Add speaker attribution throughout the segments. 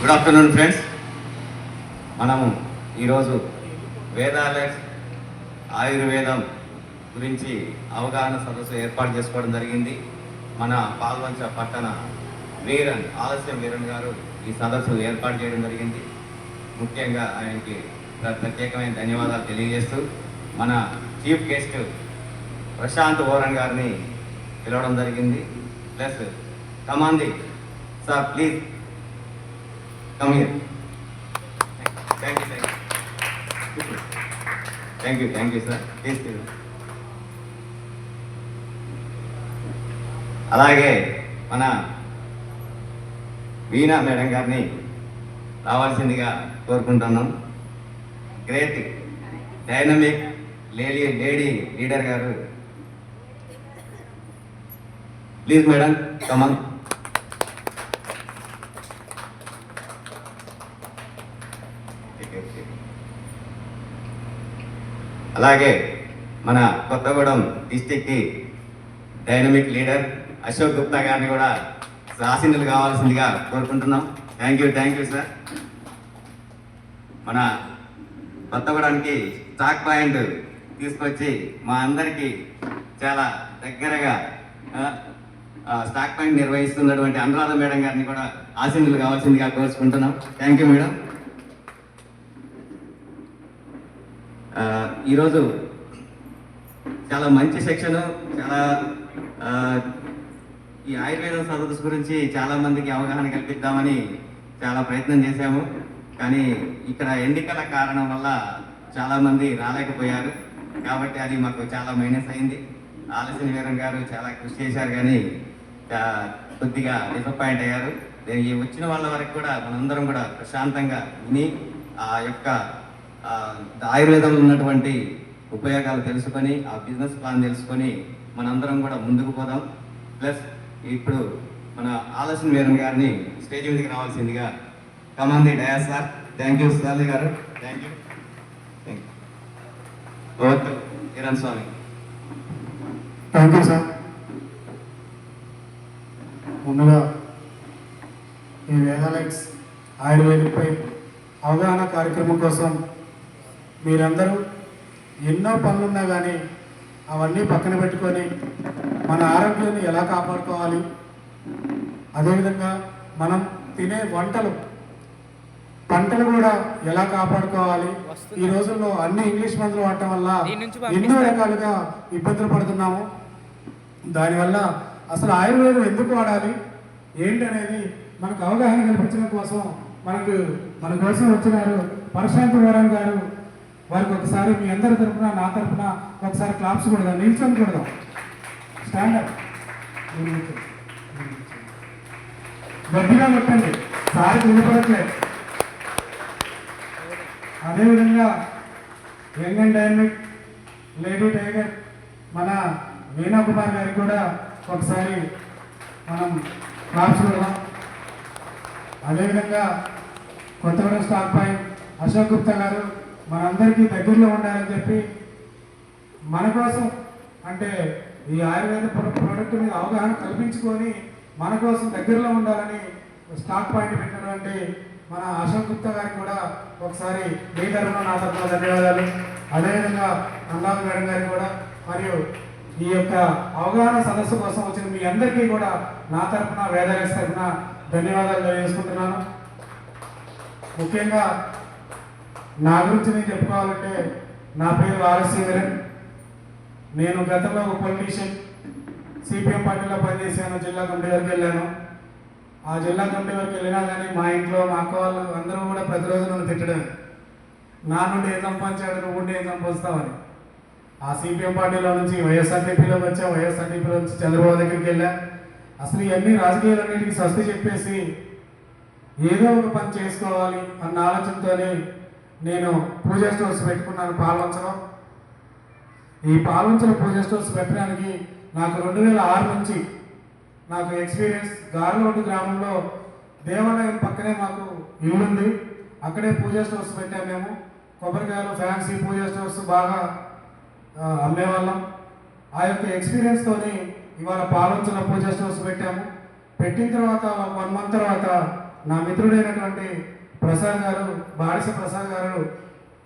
Speaker 1: Good afternoon friends మనము ఈరోజు వేదాల ఆయుర్వేదం గురించి అవగాహన సదస్సు ఏర్పాటు చేసుకోవడం జరిగింది. మన పాల్వంచ పట్టణ వీరన్ ఆలస్యం వీరన్ గారు ఈ సదస్సు ఏర్పాటు చేయడం జరిగింది. ముఖ్యంగా ఆయనకి ప్రత్యేకమైన ధన్యవాదాలు తెలియజేస్తూ మన చీఫ్ గెస్ట్ ప్రశాంత్ ఓరన్ గారిని పిలవడం జరిగింది. Plus కమాంది sir please come here thank you thank you thank you sir please అలాగే మన వీణా మేడం గారిని రావాల్సిందిగా కోరుకుంటున్నాం. Great dynamic lady lady leader గారు. ప్లీజ్ మేడం కమన్ అలాగే మన కొత్తగూడెం డిస్టిక్కి డైనమిక్ లీడర్ అశోక్ గుప్తా గారిని కూడా రాసిందులు కావాల్సిందిగా కోరుకుంటున్నాం. Thank you thank you sir. మన కొత్తగూడెంకి స్టాక్ పాయింట్ తీసుకొచ్చి మా అందరికీ చాలా దగ్గరగా స్టాక్ పాయింట్ నిర్వహిస్తున్నటువంటి అనురాధ మేడం గారిని కూడా ఆశీనులు కావాల్సిందిగా కోరుకుంటున్నాం. Thank you madam. ఈరోజు చాలా మంచి సెక్షన్ చాలా ఈ ఆయుర్వేదం సదస్సు గురించి చాలా మందికి అవగాహన కల్పిద్దామని చాలా ప్రయత్నం చేశాము. కానీ ఇక్కడ ఎన్నికల కారణం వల్ల చాలా మంది రాలేకపోయారు. కాబట్టి అది మాకు చాలా మైనస్ అయింది. ఆలస్యం వీరం గారు చాలా కృషి చేశారు కానీ కొద్దిగా డిసప్పాయింట్ అయ్యారు. నేను ఈ వచ్చిన వాళ్ళ వరకు కూడా మనందరం కూడా ప్రశాంతంగా విని ఆ యొక్క ఆయుర్వేదంలో ఉన్నటువంటి ఉపయోగాలు తెలుసుకొని ఆ బిజినెస్ ప్లాన్ తెలుసుకొని మనందరం కూడా ముందుకు పోదాం. ప్లస్ ఇప్పుడు మన ఆలస్యం వీరన్ గారిని స్టేజ్ మీదకి రావాల్సిందిగా కమాంది డయా సార్. థ్యాంక్ యూ సార్ గారు. Thank you. Thank you. Okay Kiran Swamy.
Speaker 2: Thank you sir. ముందుగా ఈ వేదాలెక్స్ ఆయుర్వేదిక్పై అవగాహన కార్యక్రమం కోసం మీరందరూ ఎన్నో పనులున్నా కానీ అవన్నీ పక్కన పెట్టుకొని మన ఆరోగ్యాన్ని ఎలా కాపాడుకోవాలి? అదేవిధంగా మనం తినే వంటలు పంటలు కూడా ఎలా కాపాడుకోవాలి? ఈ రోజుల్లో అన్ని ఇంగ్లీష్ మందులు వాడటం వల్ల ఎన్నో. రకాలుగా ఇబ్బందులు పడుతున్నాము. దానివల్ల అసలు ఆయుర్వేదం ఎందుకు వాడాలి? ఏంటి అనేది మనకు అవగాహన కల్పించడం కోసం మనకు మన కోసం వచ్చినారు పరశాంత్ వరం గారు వారికి ఒకసారి మీ అందరి తరపున నా తరపున ఒకసారి క్లాప్స్ కొడదాం నిల్చొని కొడదాం స్టాండప్ గట్టిగా కొట్టండి. సారికి వినపడట్లేదు అదేవిధంగా young and dynamic lady tiger మన వీణా కుమార్ గారికి కూడా ఒకసారి మనం క్లాప్స్ కొడదాం. అదేవిధంగా కొత్తగూడెం స్టాక్ పాయింట్ అశోక్ గుప్తా గారు మనందరికీ దగ్గరలో ఉండాలని చెప్పి మన కోసం అంటే ఈ ఆయుర్వేద ప్రోడక్ట్ మీద అవగాహన కల్పించుకొని మన కోసం దగ్గరలో ఉండాలని స్టాక్ పాయింట్ పెట్టినటువంటి మన అశోక్ గుప్తా గారికి కూడా ఒకసారి మీ తరఫున నా తరఫున ధన్యవాదాలు. అదేవిధంగా అనురాధ మేడం గారికి కూడా మరియు ఈ యొక్క అవగాహన సదస్సు కోసం వచ్చిన మీ అందరికీ కూడా నా తరఫున వేదాలయ తరఫున ధన్యవాదాలు తెలియజేసుకుంటున్నాను. ముఖ్యంగా నా గురించి నేను చెప్పుకోవాలంటే నా పేరు ఆలస్య వీరన్ నేను గతంలో ఒక పొలిటీషియన్ సిపిఎం పార్టీలో పనిచేశాను జిల్లా కమిటీ వరకు వెళ్ళాను. ఆ జిల్లా కమిటీ వరకు వెళ్ళినా కానీ మా ఇంట్లో మా అక్క వాళ్ళు అందరూ కూడా ప్రతిరోజు నన్ను తిట్టడం నా నుండి ఏం సంపాదించాడు నువ్వు ఉండి ఏం సంపాదిస్తావని ఆ సిపిఎం పార్టీలో నుంచి వైఎస్ఆర్టీపీలోకి వచ్చా వైఎస్ఆర్టీపీలో నుంచి చంద్రబాబు దగ్గరికి వెళ్ళా. అసలు ఇవన్నీ రాజకీయాలన్నిటికీ స్వస్తి చెప్పేసి ఏదో ఒక పని చేసుకోవాలి అన్న ఆలోచనతోనే నేను పూజ స్టోర్స్ పెట్టుకున్నాను పాలవంచలో. ఈ పాల్వంచలో పూజ స్టోర్స్ పెట్టడానికి నాకు రెండు వేల ఆరు నుంచి నాకు ఎక్స్పీరియన్స్ గార్లోటు గ్రామంలో దేవాలయం పక్కనే మాకు ఇల్లు ఉంది. అక్కడే పూజ స్టోర్స్ పెట్టాము మేము. కొబ్బరికాయలు ఫ్యాన్సీ పూజ స్టోర్స్ బాగా అమ్మేవాళ్ళం. ఆ యొక్క ఎక్స్పీరియన్స్తోని ఇవాళ పాలవంచల పూజ స్టోర్స్ పెట్టాము. పెట్టిన తర్వాత వన్ మంత్ తర్వాత నా మిత్రుడైనటువంటి ప్రసాద్ గారు బాడిస ప్రసాద్ గారు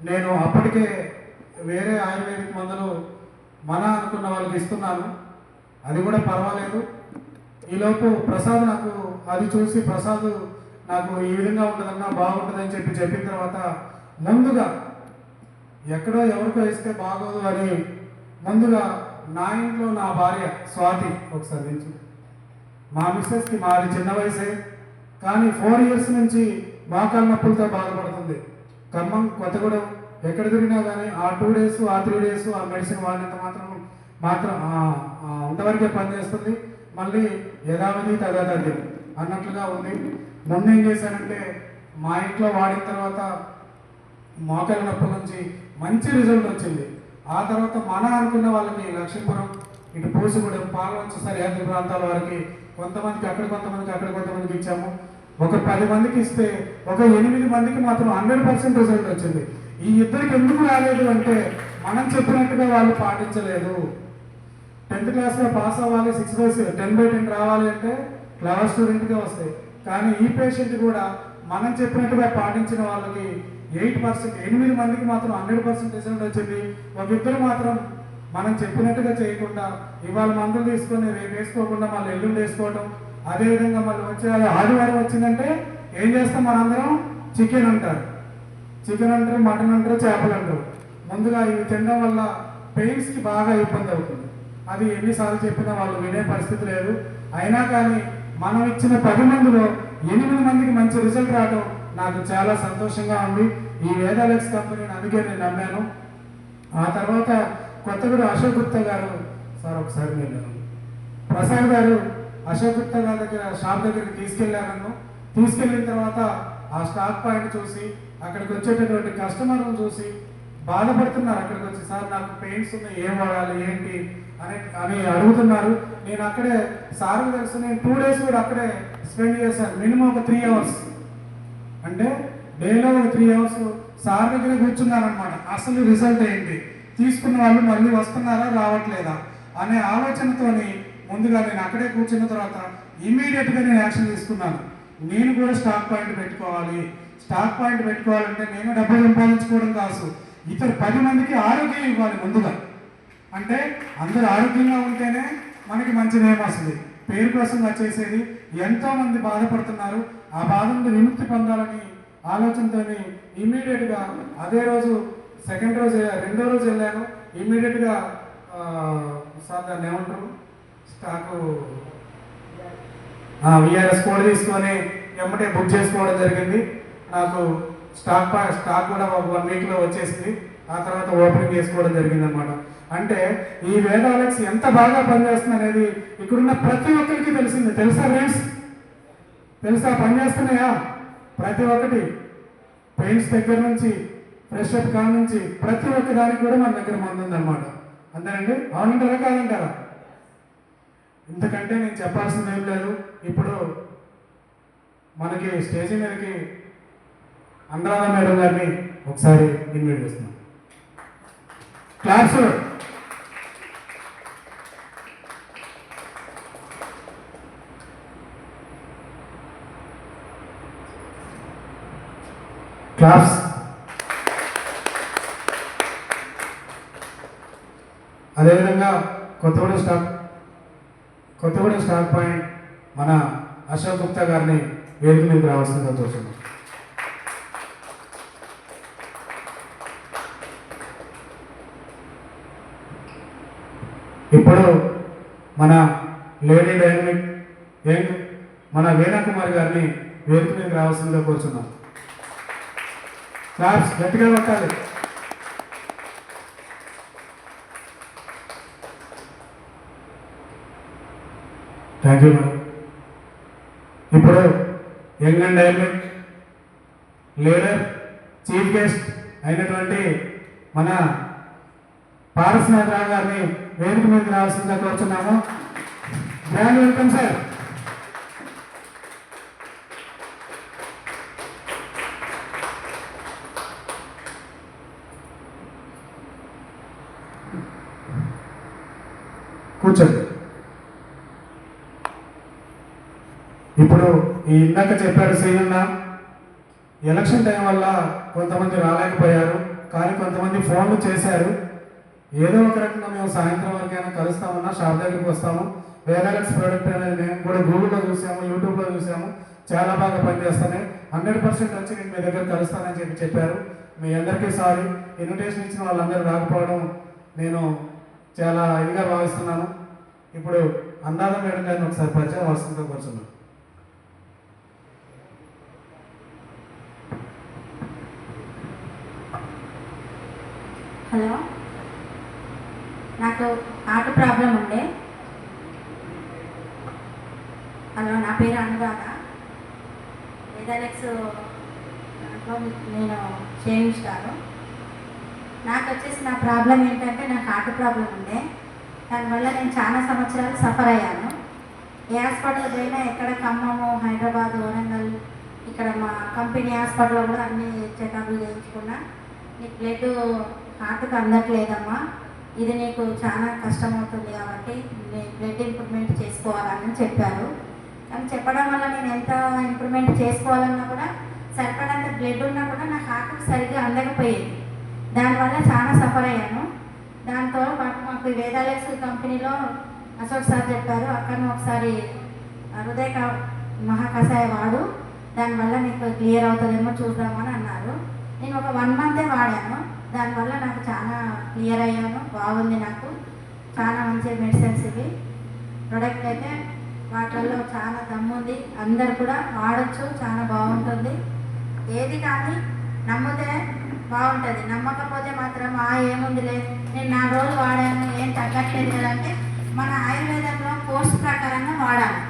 Speaker 2: నేను అప్పటికే వేరే ఆయుర్వేదిక్ మందులు మన అనుకున్న వాళ్ళకి ఇస్తున్నాను. అది కూడా పర్వాలేదు. ఈలోపు ప్రసాద్ నాకు అది చూసి ప్రసాద్ నాకు ఈ విధంగా ఉంటుందన్నా బాగుంటుందని చెప్పి చెప్పిన తర్వాత ముందుగా ఎక్కడో ఎవరికో ఇస్తే బాగోదు అని ముందుగా నా ఇంట్లో నా భార్య స్వాతి ఒకసారి నుంచి మా మిస్సెస్కి మాది చిన్న వయసే. కానీ ఫోర్ ఇయర్స్ నుంచి మోకాళ్ళ నొప్పులతో బాధపడుతుంది. ఖమ్మం కొత్తగూడెం ఎక్కడ తిరిగినా కానీ ఆ టూ డేస్ ఆ త్రీ డేస్ ఆ మెడిసిన్ వాడినంత మాత్రం మాత్రం అంతవరకే పనిచేస్తుంది మళ్ళీ యథావిధి తదాతథ్యం అన్నట్లుగా ఉంది. మొన్న ఏం చేశానంటే మా ఇంట్లో వాడిన తర్వాత మోకాల నొప్పి నుంచి మంచి రిజల్ట్ వచ్చింది. ఆ తర్వాత మన అనుకున్న వాళ్ళకి లక్ష్మీపురం ఇటు పూసిగూడెం పాలవంచ సరిహద్దు ప్రాంతాల వారికి కొంతమందికి అక్కడ కొంతమందికి అక్కడ కొంతమందికి ఇచ్చాము. ఒక పది మందికి ఇస్తే ఒక ఎనిమిది మందికి మాత్రం హండ్రెడ్ పర్సెంట్ రిజల్ట్ వచ్చింది. ఈ ఇద్దరికి ఎందుకు రాలేదు అంటే మనం చెప్పినట్టుగా వాళ్ళు పాటించలేదు. టెన్త్ క్లాస్లో పాస్ అవ్వాలి six by ten by ten రావాలి అంటే క్లవర్ స్టూడెంట్గా వస్తాయి. కానీ ఈ పేషెంట్ కూడా మనం చెప్పినట్టుగా పాటించిన వాళ్ళకి ఎయిట్ పర్సెంట్ ఎనిమిది మందికి మాత్రం హండ్రెడ్ పర్సెంట్ రిజల్ట్ వచ్చింది. ఒక ఇద్దరు మాత్రం మనం చెప్పినట్టుగా చేయకుండా ఇవాళ మందులు తీసుకొని రేపు వేసుకోకుండా మళ్ళీ ఎల్లుండి వేసుకోవడం అదేవిధంగా మళ్ళీ వచ్చే ఆదివారం వచ్చిందంటే ఏం చేస్తాం మనందరం? చికెన్ అంటారు. చికెన్ అంటారు మటన్ అంటారు చేపలు అంటారు. ముందుగా ఇవి తినడం వల్ల పెయిన్స్కి బాగా ఇబ్బంది అవుతుంది. అది ఎన్నిసార్లు చెప్పినా వాళ్ళు వినే పరిస్థితి లేదు. అయినా కానీ మనం ఇచ్చిన పది మందిలో ఎనిమిది మందికి మంచి రిజల్ట్ రావడం నాకు చాలా సంతోషంగా ఉంది. ఈ వేదాలెక్స్ కంపెనీని అందుకే నేను నమ్మాను. ఆ తర్వాత కొత్తగూడ అశోక్ గుప్తా గారు సార్ ఒకసారి నేను ప్రసాద్ గారు అశోక్ గారి దగ్గర షాప్ దగ్గరికి తీసుకెళ్ళాను తీసుకెళ్ళిన తీసుకెళ్ళిన తర్వాత ఆ స్టాక్ పాయింట్ చూసి అక్కడికి వచ్చేటటువంటి కస్టమర్లను చూసి బాధపడుతున్నారు. అక్కడికి వచ్చి సార్ నాకు పెయిన్స్ ఉన్నాయి ఏం వాడాలి ఏంటి? అని అని అడుగుతున్నారు. నేను అక్కడే సార్ తెలుసు నేను టూ డేస్ కూడా అక్కడే స్పెండ్ చేశాను. మినిమం ఒక త్రీ అవర్స్ అంటే డేలో ఒక త్రీ అవర్స్ సార్ దగ్గర కూర్చున్నారనమాట అసలు రిజల్ట్ ఏంటి? తీసుకున్న వాళ్ళు మళ్ళీ వస్తున్నారా రావట్లేదా? అనే ఆలోచనతోని ముందుగా నేను అక్కడే కూర్చున్న తర్వాత ఇమీడియట్గా నేను యాక్షన్ తీసుకున్నాను. నేను కూడా స్టాక్ పాయింట్ పెట్టుకోవాలి. స్టాక్ పాయింట్ పెట్టుకోవాలంటే నేను డబ్బులు సంపాదించుకోవడం కాసు ఇతర పది మందికి ఆరోగ్యం ఇవ్వాలి ముందుగా. అంటే అందరూ ఆరోగ్యంగా ఉంటేనే మనకి మంచి నేమ్ వస్తుంది. పేరు కోసం వచ్చేసేది ఎంతోమంది బాధపడుతున్నారు. ఆ బాధ నుండి విముక్తి పొందాలని ఆలోచనతోని ఇమీడియట్గా అదే రోజు సెకండ్ రోజు రెండో రోజు వెళ్ళాను. ఇమీడియట్గా సార్ దాన్ని ఏమంటారు? స్టాకు విఆర్ఎస్ కూడా తీసుకొని వెంబటే బుక్ చేసుకోవడం జరిగింది. నాకు స్టాక్ స్టాక్ కూడా ఒక వన్ వీక్లో వచ్చేసింది. ఆ తర్వాత ఓపెనింగ్ చేసుకోవడం జరిగింది అనమాట అంటే ఈ వేదాలక్స్ ఎంత బాగా పనిచేస్తుంది అనేది ఇక్కడున్న ప్రతి ఒక్కరికి తెలిసింది. తెలుసా ఫ్రెండ్స్ తెలుసా? పనిచేస్తున్నాయా? ప్రతి ఒక్కటి. పెయింట్స్ దగ్గర నుంచి ఫ్రెష్ అప్ కాడ నుంచి ప్రతి ఒక్క దానికి కూడా మన దగ్గర మందు ఉందన్నమాట. అంతేనండి? అవునంటారా కాదంటారా? ఇంతకంటే నేను చెప్పాల్సింది ఏం లేదు. ఇప్పుడు మనకి స్టేజీ మీదకి అనురాధ మేడం గారిని ఒకసారి ఇన్వైట్ చేస్తున్నాం. క్లాస్ క్లాస్ అదేవిధంగా Kothagudem staff Kothagudem stock point మన అశోక్ గుప్తా గారిని వేదిక మీద రావాల్సిందిగా చూస్తున్నాం ఇప్పుడు మన లేడీ డైనమిక్ యంగ్ మన వీణా కుమార్ గారిని వేదిక మీద రావాల్సిందిగా కోరుచున్నాం. క్లాప్స్ గట్టిగా కొట్టాలి. థ్యాంక్ యూ మేడం ఇప్పుడు young and dynamic leader chief guest అయినటువంటి మన పారస్నాథరావు గారిని వేదిక మీద రావాల్సిందిగా కోరుచున్నాము. గ్రాండ్ వెల్కమ్ సార్ కూర్చోండి. ఇప్పుడు ఈ ఇందాక చెప్పాడు శ్రీనన్న ఎలక్షన్ టైం వల్ల కొంతమంది రాలేకపోయారు కానీ కొంతమంది ఫోన్లు చేశారు. ఏదో ఒక రకంగా మేము సాయంత్రం వరకైనా కలుస్తామన్నా షాప్ దగ్గరికి వస్తాము. వేదాలక్స్ ప్రోడక్ట్ అనేది మేము కూడా గూగుల్లో చూసాము యూట్యూబ్లో చూసాము. చాలా బాగా పనిచేస్తున్నాయి. హండ్రెడ్ పర్సెంట్ వచ్చి నేను మీ దగ్గర కలుస్తానని చెప్పి చెప్పారు. మీ అందరికీ సారీ. ఇన్విటేషన్ ఇచ్చిన వాళ్ళందరూ రాకపోవడం నేను చాలా ఇదిగా భావిస్తున్నాను. ఇప్పుడు అందాల మేడం గారిని ఒకసారి పరిచయం వస్తుందో కూర్చున్నాను
Speaker 3: హలో. నాకు ఆటో ప్రాబ్లం ఉండే. హలో నా పేరు అనురాధ. ఎదలెక్స్ దాంట్లో నేను చేయించాను. నాకు వచ్చేసి నా ప్రాబ్లం ఏంటంటే నాకు హార్ట్ ప్రాబ్లం ఉండే. దానివల్ల నేను చాలా సంవత్సరాలు సఫర్ అయ్యాను. ఏ హాస్పిటల్ పోయినా ఎక్కడ ఖమ్మము హైదరాబాద్ వరంగల్ ఇక్కడ మా కంపెనీ హాస్పిటల్లో కూడా అన్ని చెకప్లు చేయించుకున్నా. నీ బ్లడ్ హార్ట్కి అందట్లేదమ్మా. ఇది నీకు చాలా కష్టం అవుతుంది కాబట్టి బ్లడ్ ఇంప్రూవ్మెంట్ చేసుకోవాలని చెప్పారు. కానీ చెప్పడం వల్ల నేను ఎంత ఇంప్రూవ్మెంట్ చేసుకోవాలన్నా కూడా సరిపడంత బ్లడ్ ఉన్నా కూడా నా హార్ట్కి సరిగ్గా అందకపోయేది. దానివల్ల చాలా సఫర్ అయ్యాను. దాంతో పాటు మాకు వేదాలయస్ కంపెనీలో అశోక్ సార్ చెప్పారు అక్కను ఒకసారి హృదయ మహాకషాయ వాడు. దానివల్ల నీకు క్లియర్ అవుతుందేమో చూద్దామని అన్నారు. నేను ఒక వన్ మంతే వాడాను. దానివల్ల నాకు చాలా క్లియర్ అయ్యాను బాగుంది నాకు. చాలా మంచి మెడిసిన్స్ ఇవి. ప్రొడక్ట్ అయితే వాటిల్లో చాలా దమ్ముంది అందరు కూడా వాడచ్చు చాలా బాగుంటుంది. ఏది కానీ నమ్మితే బాగుంటుంది. నమ్మకపోతే మాత్రం ఆ ఏముందిలే నేను నా రోజులు వాడాను ఏం తగ్గట్లేదు కదంటే అంటే మన ఆయుర్వేదంలో కోర్స్ ప్రకారంగా వాడాలి.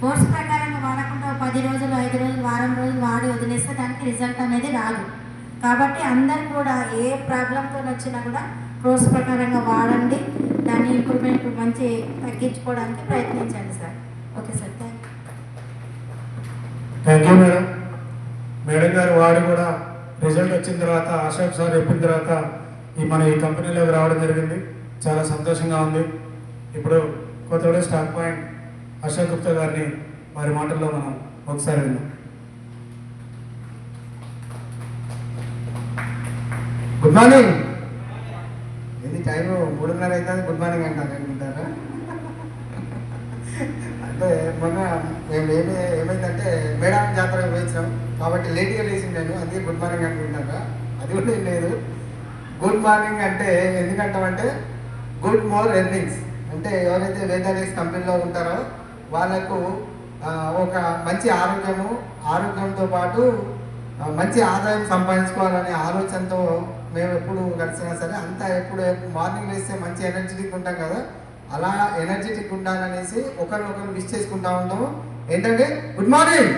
Speaker 3: కోర్స్ ప్రకారంగా వాడకుండా పది రోజులు ఐదు రోజులు వారం రోజులు వాడి వదిలేస్తే దానికి రిజల్ట్ అనేది రాదు. కాబట్టి అందరు కూడా ఏ ప్రాబ్లంతో వచ్చినా కూడా కోర్స్ ప్రకారంగా వాడండి. దాని ఇంప్రూవ్మెంట్ మంచి తగ్గించుకోవడానికి ప్రయత్నించండి sir. Okay sir thank
Speaker 2: thank you madam madam గారు వాడు కూడా రిజల్ట్ వచ్చిన తర్వాత అశోక్ సార్ చెప్పిన తర్వాత ఈ మన ఈ కంపెనీలోకి రావడం జరిగింది. చాలా సంతోషంగా ఉంది. ఇప్పుడు కొత్తగూడెం స్టాక్ పాయింట్ అశోక్ గుప్తా గారిని వారి మాటల్లో మనం ఒకసారి విన్నాం మార్నింగ్.
Speaker 4: ఇది టైం మూడున్నర అవుతుంది. గుడ్ మార్నింగ్ అంటారు అనుకుంటారా? అంటే మొన్న మేము ఏమి ఏమైందంటే మేడం జాతర వేయించాం కాబట్టి లేట్గా లేచి నేను. అందుకే గుడ్ మార్నింగ్ అనుకుంటారా? అది కూడా ఏం లేదు. గుడ్ మార్నింగ్ అంటే ఎందుకంటామంటే గుడ్ మోర్ ఎర్నింగ్స్. అంటే ఎవరైతే వేదాలేస్ కంపెనీలో ఉంటారో వాళ్ళకు ఒక మంచి ఆరోగ్యము ఆరోగ్యంతో పాటు మంచి ఆదాయం సంపాదించుకోవాలనే ఆలోచనతో మేము ఎప్పుడు కలిసినా సరే అంతా ఎప్పుడు మార్నింగ్ లేస్తే మంచి ఎనర్జెటిక్ ఉంటాం కదా. అలా ఎనర్జెటిక్ ఉండాలనేసి ఒకరినొకరు మిస్ చేసుకుంటా ఉంటాము. ఏంటంటే గుడ్ మార్నింగ్